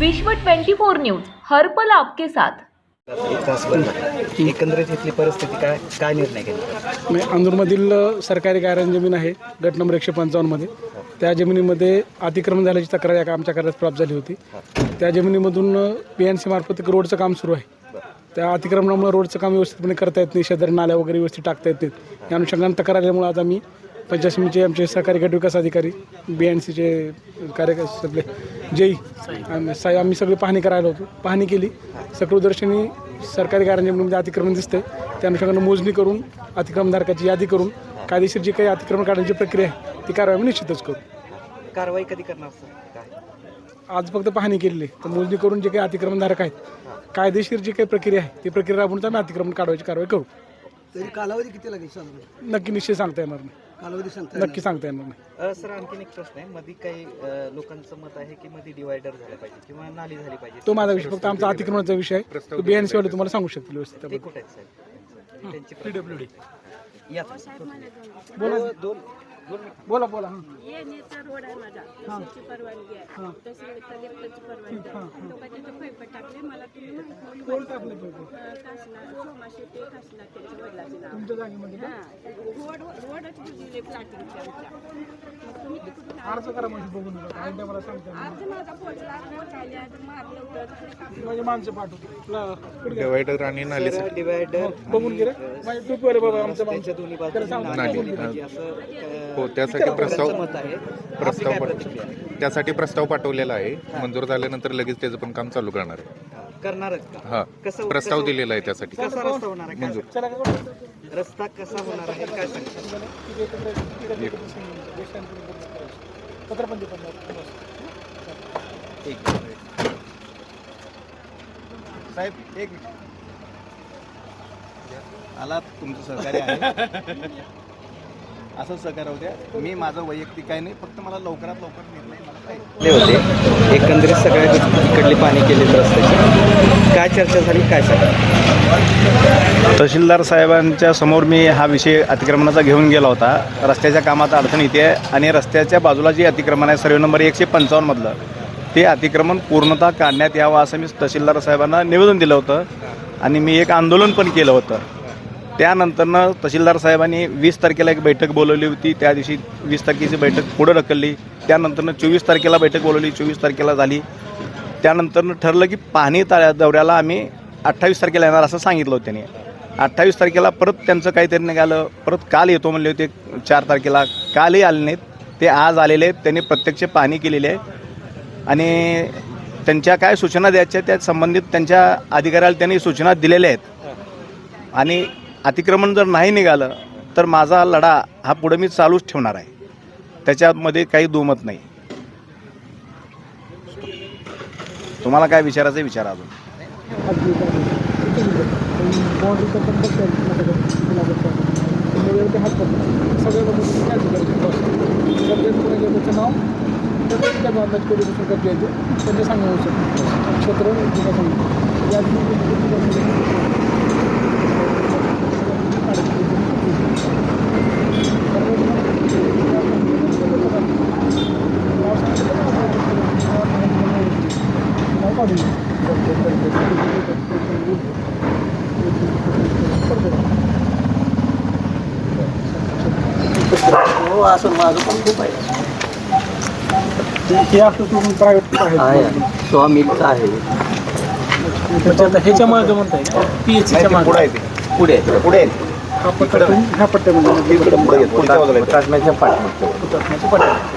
विश्व 24 न्यूज हर्पल आपके साथ. एकंदरीत इथली परिस्थिती काय काय निर्णय घेतला मी अंदूरमधील सरकारी कार्यालय जमीन आहे गट नंबर एकशे पंचावन्नमध्ये. त्या जमिनीमध्ये अतिक्रमण झाल्याची तक्रार या आमच्या कार्यालयात प्राप्त झाली होती. त्या जमिनीमधून पी एन सी मार्फत एक रोडचं काम सुरू आहे. त्या अतिक्रमणामुळे रोडचं काम व्यवस्थितपणे करता येत नाही शेजारी नाल्या वगैरे व्यवस्थित टाकता येत नाहीत. या अनुषंगाने तक्रार आल्यामुळे आज आम्ही पंचायत समितीचे आमचे सहकारी गट विकास अधिकारी बी एन सीचे कार्य आपले जई आम्ही साई आम्ही सगळी पाहणी करायला होतो. पाहणी केली. सक्रियदर्शनी सरकारी कार्यालयामध्ये अतिक्रमण दिसतंय त्या अनुषंगाने मोजणी करून अतिक्रमणधारकाची यादी करून कायदेशीर जी काही अतिक्रमण काढण्याची प्रक्रिया आहे ती कारवाई आम्ही निश्चितच करू. कारवाई कधी करणार सर? आज फक्त पाहणी केलेली आहे. तर मोजणी करून जे काही अतिक्रमणधारक आहेत कायदेशीर जी काही प्रक्रिया आहे ती प्रक्रिया राबवून आम्ही अतिक्रमण काढवायची कारवाई करू. तरी कालावधी किती लागेल नक्की निश्चित सांगता येणार नाही. कालावधी सांगता नक्की सांगता येणार नाही. अ, सर आणखीन एक प्रश्न आहे. मध्ये काही अ, लोकांचं मत आहे की मध्ये डिवायडर झालं पाहिजे किंवा नाली झाली पाहिजे? तो माझा विषय फक्त आमचा अतिक्रमणाचा विषय आहे. तो बी एन सी वाले तुम्हाला सांगू शकतील व्यवस्थित ते त्याबद्दल. कुठे आहेत साहेब? त्यांची पीडब्ल्यू डी या बोला. दोन दोन मिनिटं. बोला बोला. हां. येण्याचा रोड आहे माझा. तहसीलची परवानगी आहे. कलेक्टरची परवानगी आहे. लोकांचे ते पैप टाकले. मला तुम्ही म्हणून कासला सोमाशे ते कासला त्याच्या वडिलाचे नाव. तुमच्या जागेमध्ये? हां रोड रोडच प्लॅटिंगच्या तुम्ही तिकडून अर्ज करा म्हणजे बघू नका काय ते मला सांगता माझा माणसं पाठवतो? डिवायडर आणि नाली तर डिवायडर बघून गेले माझे बाबा आमचं त्यांच्या दोन्ही नाली हो त्यासाठी प्रस्ताव प्रस्ताव पाठ-? त्यासाठी प्रस्ताव पाठवलेला आहे मंजूर झाल्यानंतर लगेच त्याचं पण काम चालू करणार आहे हा, करणार का हा कसं प्रस्ताव दिलेला आहे त्यासाठी कसा रस्ता होणार आहे मंजूर चला का बरं? रस्ता कसा होणार आहे काय सांगता पण देतो बस. साहेब एक आला तुमचं सहकार्य आहे. असं सहकार्य होत्या मी माझं वैयक्तिक काय नाही फक्त मला लवकरात लवकर निर्णय मला पाहिजे. आले होते. एकंदरीत सगळ्या इकडली पाणी केली रस्त्याची. काय चर्चा झाली काय सांगा? तहसीलदार साहेबांच्या समोर मी हा विषय अतिक्रमणाचा घेऊन गेला होता. रस्त्याच्या कामात अडचण येते आणि रस्त्याच्या बाजूला जे अतिक्रमण आहे सर्वे नंबर एकशे पंचावन्नमधलं ते अतिक्रमण पूर्णतः काढण्यात यावं असं मी तहसीलदार साहेबांना निवेदन दिलं होतं. आणि मी एक आंदोलन पण केलं होतं. त्यानंतरनं तहसीलदार साहेबांनी वीस तारखेला एक बैठक बोलवली होती. त्या दिवशी वीस तारखेची बैठक पुढं ढकलली. त्यानंतरनं चोवीस तारखेला बैठक बोलवली. चोवीस तारखेला झाली. त्यानंतरनं ठरलं की पाहणी तळ्या दौऱ्याला आम्ही अठ्ठावीस तारखेला येणार असं सांगितलं होतं त्यांनी. अठ्ठावीस तारखेला परत त्यांचं काहीतरी निघालं. परत काल येतो म्हणले होते चार तारखेला. कालही आले नाहीत. ते आज आलेले आहेत. त्यांनी प्रत्यक्ष पाहणी केलेली आहे. आणि त्यांच्या काय सूचना द्यायच्या त्या संबंधित त्यांच्या अधिकाऱ्याला त्यांनी सूचना दिलेल्या आहेत. आणि अतिक्रमण जर नाही निघालं तर माझा लढा हा पुढे मी चालूच ठेवणार आहे. त्याच्यामध्ये काही दुमत नाही. तुम्हाला काय विचारायचं आहे अजून. सांगू शकतो क्षेत्र हो असं माझं पण खूप आहे. हे स्वामीचं आहे. म्हणजे ह्याच्या मागे म्हणताय पी एच सीच्या मागे. पुढे आहे ते. पुढे. पुढे हा पट्टा ह्या पट्ट्यामध्ये इकडे पुढे पुढच्या बाजूला आहे. काश्मीरच्या पाठीमागचं हुतात्म्याच्या पट्ट्या